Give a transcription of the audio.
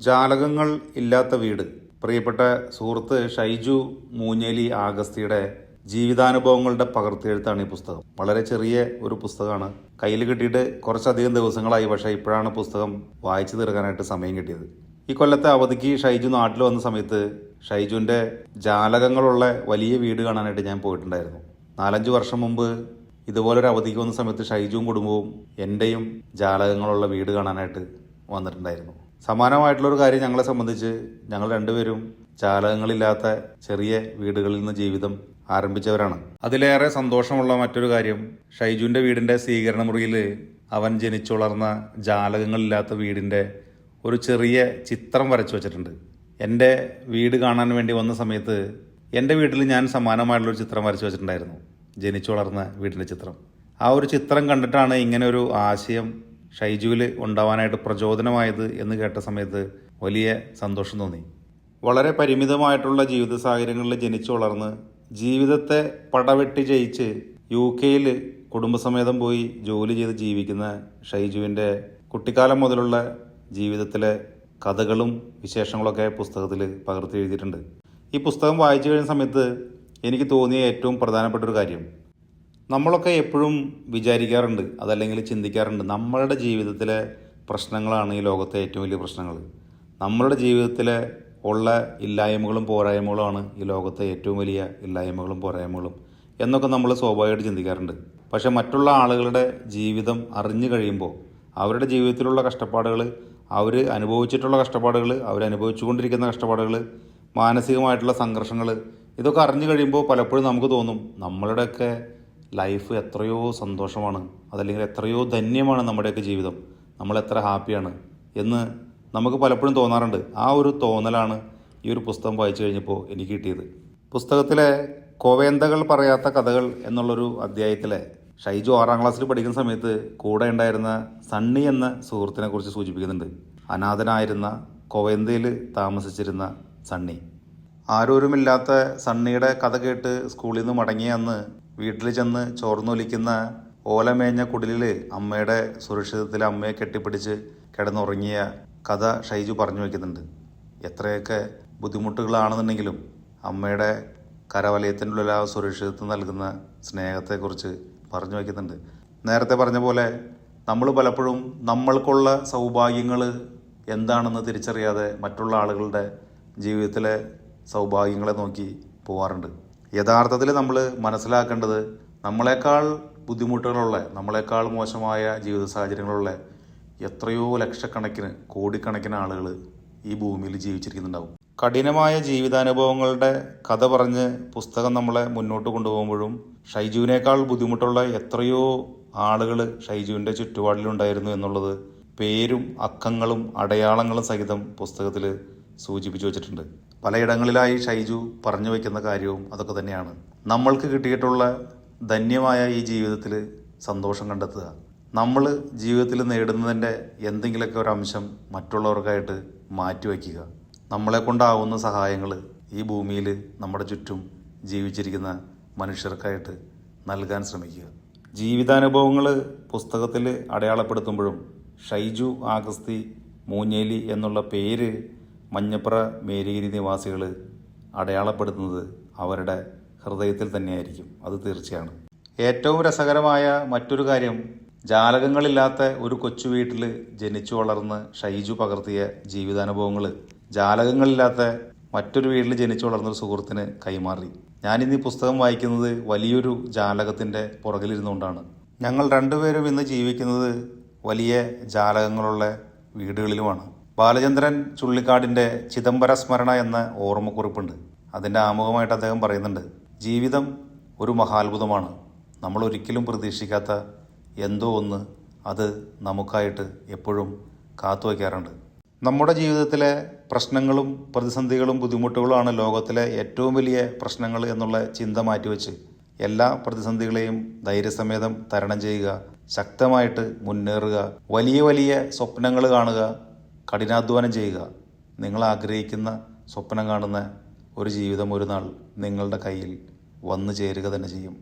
ജാലകങ്ങൾ ഇല്ലാത്ത വീട്. പ്രിയപ്പെട്ട സുഹൃത്ത് ഷൈജു മൂഞ്ഞേലി ആഗസ്തിയുടെ ജീവിതാനുഭവങ്ങളുടെ പകർത്തിയെഴുത്താണ് ഈ പുസ്തകം. വളരെ ചെറിയ ഒരു പുസ്തകമാണ്. കയ്യിൽ കിട്ടിയിട്ട് കുറച്ചധികം ദിവസങ്ങളായി പക്ഷേ ഇപ്പോഴാണ് പുസ്തകം വായിച്ചു തീർക്കാനായിട്ട് സമയം കിട്ടിയത്. ഈ കൊല്ലത്തെ അവധിക്ക് ഷൈജു നാട്ടിൽ വന്ന സമയത്ത് ഷൈജുവിന്റെ ജാലകങ്ങളുള്ള വലിയ വീട് കാണാനായിട്ട് ഞാൻ പോയിട്ടുണ്ടായിരുന്നു. നാലഞ്ച് വർഷം മുമ്പ് ഇതുപോലൊരു അവധിക്ക് വന്ന സമയത്ത് ഷൈജുവും കുടുംബവും എന്റെയും ജാലകങ്ങളുള്ള വീട് കാണാനായിട്ട് വന്നിട്ടുണ്ടായിരുന്നു. സമാനമായിട്ടുള്ളൊരു കാര്യം ഞങ്ങളെ സംബന്ധിച്ച് ഞങ്ങൾ രണ്ടുപേരും ചാലകങ്ങളില്ലാത്ത ചെറിയ വീടുകളിൽ നിന്ന് ജീവിതം ആരംഭിച്ചവരാണ്. അതിലേറെ സന്തോഷമുള്ള മറ്റൊരു കാര്യം ഷൈജുവിന്റെ വീടിന്റെ സ്വീകരണ മുറിയിൽ അവൻ ജനിച്ചുളർന്ന ജാലകങ്ങളില്ലാത്ത വീടിന്റെ ഒരു ചെറിയ ചിത്രം വരച്ചു വച്ചിട്ടുണ്ട്. എന്റെ വീട് കാണാൻ വേണ്ടി വന്ന സമയത്ത് എന്റെ വീട്ടിൽ ഞാൻ സമാനമായിട്ടുള്ളൊരു ചിത്രം വരച്ചു വച്ചിട്ടുണ്ടായിരുന്നു ജനിച്ചു വളർന്ന വീടിന്റെ ചിത്രം. ആ ഒരു ചിത്രം കണ്ടിട്ടാണ് ഇങ്ങനെ ഒരു ആശയം ഷൈജുവിൽ ഉണ്ടാവാനായിട്ട് പ്രചോദനമായത് എന്ന് കേട്ട സമയത്ത് വലിയ സന്തോഷം തോന്നി. വളരെ പരിമിതമായിട്ടുള്ള ജീവിത സാഹചര്യങ്ങളിൽ ജനിച്ചു വളർന്ന് ജീവിതത്തെ പടവെട്ടി ജയിച്ച് യു കെയിൽ കുടുംബസമേതം പോയി ജോലി ചെയ്ത് ജീവിക്കുന്ന ഷൈജുവിന്റെ കുട്ടിക്കാലം മുതലുള്ള ജീവിതത്തിലെ കഥകളും വിശേഷങ്ങളൊക്കെ പുസ്തകത്തിൽ പകർത്തി എഴുതിയിട്ടുണ്ട്. ഈ പുസ്തകം വായിച്ചു കഴിഞ്ഞ സമയത്ത് എനിക്ക് തോന്നിയ ഏറ്റവും പ്രധാനപ്പെട്ട ഒരു കാര്യം. നമ്മളൊക്കെ എപ്പോഴും വിചാരിക്കാറുണ്ട് അതല്ലെങ്കിൽ ചിന്തിക്കാറുണ്ട് നമ്മളുടെ ജീവിതത്തിലെ പ്രശ്നങ്ങളാണ് ഈ ലോകത്തെ ഏറ്റവും വലിയ പ്രശ്നങ്ങൾ. നമ്മളുടെ ജീവിതത്തിലെ ഉള്ള ഇല്ലായ്മകളും പോരായ്മകളുമാണ് ഈ ലോകത്തെ ഏറ്റവും വലിയ ഇല്ലായ്മകളും പോരായ്മകളും എന്നൊക്കെ നമ്മൾ സ്വാഭാവികമായിട്ട് ചിന്തിക്കാറുണ്ട്. പക്ഷേ മറ്റുള്ള ആളുകളുടെ ജീവിതം അറിഞ്ഞു കഴിയുമ്പോൾ അവരുടെ ജീവിതത്തിലുള്ള കഷ്ടപ്പാടുകൾ അവർ അനുഭവിച്ചിട്ടുള്ള കഷ്ടപ്പാടുകൾ അവർ അനുഭവിച്ചുകൊണ്ടിരിക്കുന്ന കഷ്ടപ്പാടുകൾ മാനസികമായിട്ടുള്ള സംഘർഷങ്ങൾ ഇതൊക്കെ അറിഞ്ഞു കഴിയുമ്പോൾ പലപ്പോഴും നമുക്ക് തോന്നും നമ്മളുടെയൊക്കെ ലൈഫ് എത്രയോ സന്തോഷമാണ്. അതല്ലെങ്കിൽ എത്രയോ ധന്യമാണ് നമ്മുടെയൊക്കെ ജീവിതം. നമ്മൾ എത്ര ഹാപ്പിയാണ് എന്ന് നമുക്ക് പലപ്പോഴും തോന്നാറുണ്ട്. ആ ഒരു തോന്നലാണ് ഈ ഒരു പുസ്തകം വായിച്ചു കഴിഞ്ഞപ്പോൾ എനിക്ക് കിട്ടിയത്. പുസ്തകത്തിലെ കോവേന്തകൾ പറയാത്ത കഥകൾ എന്നുള്ളൊരു അധ്യായത്തിലെ ഷൈജു ആറാം ക്ലാസ്സിൽ പഠിക്കുന്ന സമയത്ത് കൂടെ ഉണ്ടായിരുന്ന സണ്ണി എന്ന സുഹൃത്തിനെ കുറിച്ച് സൂചിപ്പിക്കുന്നുണ്ട്. അനാഥനായിരുന്ന കോവേന്തയിൽ താമസിച്ചിരുന്ന സണ്ണി. ആരോരുമില്ലാത്ത സണ്ണിയുടെ കഥ കേട്ട് സ്കൂളിൽ നിന്ന് മടങ്ങിയ അന്ന് വീട്ടിൽ ചെന്ന് ചോർന്നൊലിക്കുന്ന ഓലമേഞ്ഞ കുടിലിൽ അമ്മയുടെ സുരക്ഷിതത്തിൽ അമ്മയെ കെട്ടിപ്പിടിച്ച് കിടന്നുറങ്ങിയ കഥ ഷൈജു പറഞ്ഞു വയ്ക്കുന്നുണ്ട് എത്രയൊക്കെ ബുദ്ധിമുട്ടുകളാണെന്നുണ്ടെങ്കിലും അമ്മയുടെ കരവലയത്തിന്റെ ഉള്ളിൽ ആ സുരക്ഷിതത്വം നൽകുന്ന സ്നേഹത്തെക്കുറിച്ച് പറഞ്ഞു വയ്ക്കുന്നുണ്ട് നേരത്തെ പറഞ്ഞ പോലെ നമ്മൾ പലപ്പോഴും നമ്മൾക്കുള്ള സൗഭാഗ്യങ്ങൾ എന്താണെന്ന് തിരിച്ചറിയാതെ മറ്റുള്ള ആളുകളുടെ ജീവിതത്തിലെ സൗഭാഗ്യങ്ങളെ നോക്കി പോവാറുണ്ട്. യഥാർത്ഥത്തിൽ നമ്മൾ മനസ്സിലാക്കേണ്ടത് നമ്മളെക്കാൾ ബുദ്ധിമുട്ടുകളുള്ള നമ്മളെക്കാൾ മോശമായ ജീവിത സാഹചര്യങ്ങളുള്ള എത്രയോ ലക്ഷക്കണക്കിന് കോടിക്കണക്കിന് ആളുകൾ ഈ ഭൂമിയിൽ ജീവിച്ചിരിക്കുന്നുണ്ടാവും. കഠിനമായ ജീവിതാനുഭവങ്ങളുടെ കഥ പറഞ്ഞ് പുസ്തകം നമ്മളെ മുന്നോട്ട് കൊണ്ടുപോകുമ്പോഴും ഷൈജുവിനേക്കാൾ ബുദ്ധിമുട്ടുള്ള എത്രയോ ആളുകൾ ഷൈജുവിന്റെ ചുറ്റുപാടിലുണ്ടായിരുന്നു എന്നുള്ളത് പേരും അക്കങ്ങളും അടയാളങ്ങളും സഹിതം പുസ്തകത്തിൽ സൂചിപ്പിച്ചു വച്ചിട്ടുണ്ട്. പലയിടങ്ങളിലായി ഷൈജു പറഞ്ഞു വയ്ക്കുന്ന കാര്യവും അതൊക്കെ തന്നെയാണ്. നമ്മൾക്ക് കിട്ടിയിട്ടുള്ള ധന്യമായ ഈ ജീവിതത്തിൽ സന്തോഷം കണ്ടെത്തുക. നമ്മൾ ജീവിതത്തിൽ നേടുന്നതിന്റെ എന്തെങ്കിലുമൊക്കെ ഒരു അംശം മറ്റുള്ളവർക്കായിട്ട് മാറ്റിവെക്കുക നമ്മളെ കൊണ്ടാവുന്ന സഹായങ്ങൾ ഈ ഭൂമിയിൽ നമ്മുടെ ചുറ്റും ജീവിച്ചിരിക്കുന്ന മനുഷ്യർക്കായിട്ട് നൽകാൻ ശ്രമിക്കുക. ജീവിതാനുഭവങ്ങൾ പുസ്തകത്തിൽ അടയാളപ്പെടുത്തുമ്പോഴും ഷൈജു ആഗസ്തി മൂഞ്ഞേലി എന്നുള്ള പേര് മഞ്ഞപ്ര മേലേരി നിവാസികൾ അടയാളപ്പെടുത്തുന്നത് അവരുടെ ഹൃദയത്തിൽ തന്നെയായിരിക്കും. അത് തീർച്ചയാണ്. ഏറ്റവും രസകരമായ മറ്റൊരു കാര്യം ജാലകങ്ങളില്ലാത്ത ഒരു കൊച്ചു വീട്ടിൽ ജനിച്ചു വളർന്ന് ഷൈജു പകർത്തിയ ജീവിതാനുഭവങ്ങൾ ജാലകങ്ങളില്ലാത്ത മറ്റൊരു വീട്ടിൽ ജനിച്ചു വളർന്ന ഒരു സുഹൃത്തിന് കൈമാറി. ഞാനിന്ന് ഈ പുസ്തകം വായിക്കുന്നത് വലിയൊരു ജാലകത്തിന്റെ പുറകിലിരുന്നുകൊണ്ടാണ്. ഞങ്ങൾ രണ്ടുപേരും ഇന്ന് ജീവിക്കുന്നത് വലിയ ജാലകങ്ങളുള്ള വീടുകളിലുമാണ്. ബാലചന്ദ്രൻ ചുള്ളിക്കാടിന്റെ ചിദംബര സ്മരണ എന്ന ഓർമ്മക്കുറിപ്പുണ്ട്. അതിന്റെ ആമുഖമായിട്ട് അദ്ദേഹം പറയുന്നുണ്ട് ജീവിതം ഒരു മഹാത്ഭുതമാണ്. നമ്മൾ ഒരിക്കലും പ്രതീക്ഷിക്കാത്ത എന്തോ ഒന്ന് അത് നമുക്കായിട്ട് എപ്പോഴും കാത്തു വയ്ക്കാറുണ്ട്. നമ്മുടെ ജീവിതത്തിലെ പ്രശ്നങ്ങളും പ്രതിസന്ധികളും ബുദ്ധിമുട്ടുകളുമാണ് ലോകത്തിലെ ഏറ്റവും വലിയ പ്രശ്നങ്ങൾ എന്നുള്ള ചിന്ത മാറ്റിവെച്ച് എല്ലാ പ്രതിസന്ധികളെയും ധൈര്യസമേതം തരണം ചെയ്യുക ശക്തമായിട്ട് മുന്നേറുക വലിയ വലിയ സ്വപ്നങ്ങൾ കാണുക കഠിനാധ്വാനം ചെയ്യുക. നിങ്ങൾ ആഗ്രഹിക്കുന്ന സ്വപ്നം കാണുന്ന ഒരു ജീവിതം ഒരു നാൾ നിങ്ങളുടെ കയ്യിൽ വന്നു ചേരുക തന്നെ ചെയ്യും.